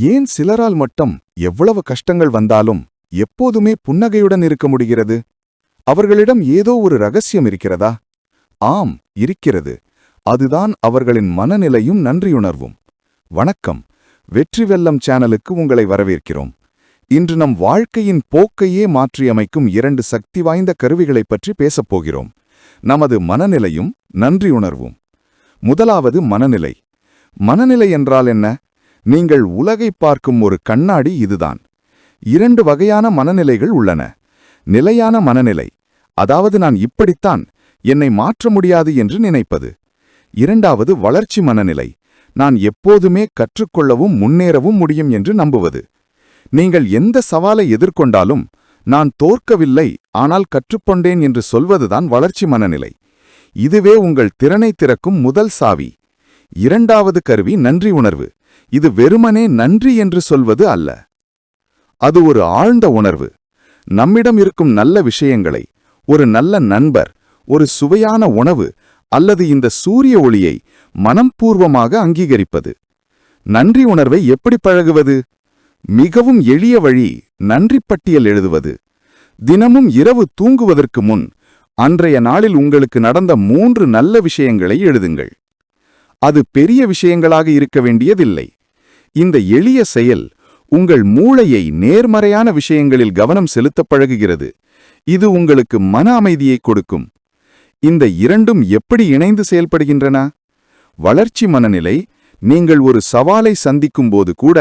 ஏன் சிலரால் மட்டும் எவ்வளவு கஷ்டங்கள் வந்தாலும் எப்போதுமே புன்னகையுடன் இருக்க முடிகிறது? அவர்களிடம் ஏதோ ஒரு ரகசியம் இருக்கிறதா? ஆம் இருக்கிறது. அதுதான் அவர்களின் மனநிலையும் நன்றியுணர்வும். வணக்கம். வெற்றி வெல்லம் சேனலுக்கு உங்களை வரவேற்கிறோம். இன்று நம் வாழ்க்கையின் போக்கையே மாற்றியமைக்கும் இரண்டு சக்தி வாய்ந்த கருவிகளைப் பற்றி பேசப் போகிறோம். நமது மனநிலையும் நன்றியுணர்வும். முதலாவது மனநிலை. மனநிலை என்றால் என்ன? நீங்கள் உலகை பார்க்கும் ஒரு கண்ணாடி இதுதான். இரண்டு வகையான மனநிலைகள் உள்ளன. நிலையான மனநிலை. அதாவது நான் இப்படித்தான் என்னை மாற்ற முடியாது என்று நினைப்பது. இரண்டாவது வளர்ச்சி மனநிலை. நான் எப்போதுமே கற்றுக்கொள்ளவும் முன்னேறவும் முடியும் என்று நம்புவது. நீங்கள் எந்த சவாலை எதிர்கொண்டாலும் நான் தோற்கவில்லை ஆனால் கற்றுக்கொண்டேன் என்று சொல்வதுதான் வளர்ச்சி மனநிலை. இதுவே உங்கள் திறனை திறக்கும் முதல் சாவி. இரண்டாவது கருவி நன்றி உணர்வு. இது வெறுமனே நன்றி என்று சொல்வது அல்ல. அது ஒரு ஆழ்ந்த உணர்வு. நம்மிடம் இருக்கும் நல்ல விஷயங்களை ஒரு நல்ல நண்பர் ஒரு சுவையான உணவு அல்லது இந்த சூரிய ஒளியை மனம்பூர்வமாக அங்கீகரிப்பது. நன்றி உணர்வை எப்படி பழகுவது? மிகவும் எளிய வழி நன்றி பட்டியல் எழுதுவது. தினமும் இரவு தூங்குவதற்கு முன் அன்றைய நாளில் உங்களுக்கு நடந்த மூன்று நல்ல விஷயங்களை எழுதுங்கள். அது பெரிய விஷயங்களாக இருக்க வேண்டியதில்லை. இந்த எளிய செயல் உங்கள் மூளையை நேர்மறையான விஷயங்களில் கவனம் செலுத்தப் பழகுகிறது. இது உங்களுக்கு மன அமைதியை கொடுக்கும். இந்த இரண்டும் எப்படி இணைந்து செயல்படுகின்றன? வளர்ச்சி மனநிலை நீங்கள் ஒரு சவாலை சந்திக்கும் போது கூட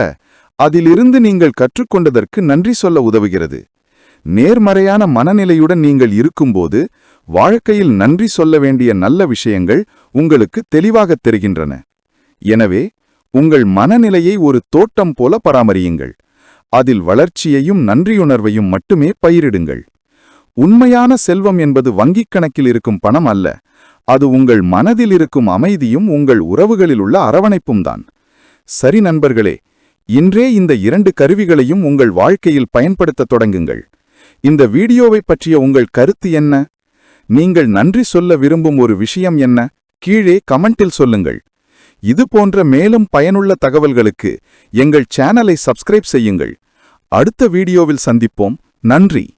அதிலிருந்து நீங்கள் கற்றுக்கொண்டதற்கு நன்றி சொல்ல உதவுகிறது. நேர்மறையான மனநிலையுடன் நீங்கள் இருக்கும்போது வாழ்க்கையில் நன்றி சொல்ல வேண்டிய நல்ல விஷயங்கள் உங்களுக்கு தெளிவாகத் தெரிகின்றன. எனவே உங்கள் மனநிலையை ஒரு தோட்டம் போல பராமரியுங்கள். அதில் வளர்ச்சியையும் நன்றியுணர்வையும் மட்டுமே பயிரிடுங்கள். உண்மையான செல்வம் என்பது வங்கிக் கணக்கில் இருக்கும் பணம் அல்ல. அது உங்கள் மனதில் இருக்கும் அமைதியும் உங்கள் உறவுகளில் உள்ள அரவணைப்பும் தான். சரி நண்பர்களே இன்றே இந்த இரண்டு கருவிகளையும் உங்கள் வாழ்க்கையில் பயன்படுத்தத் தொடங்குங்கள். இந்த வீடியோவை பற்றிய உங்கள் கருத்து என்ன? நீங்கள் நன்றி சொல்ல விரும்பும் ஒரு விஷயம் என்ன? கீழே கமெண்டில் சொல்லுங்கள். இது போன்ற மேலும் பயனுள்ள தகவல்களுக்கு எங்கள் சேனலை சப்ஸ்கிரைப் செய்யுங்கள். அடுத்த வீடியோவில் சந்திப்போம். நன்றி.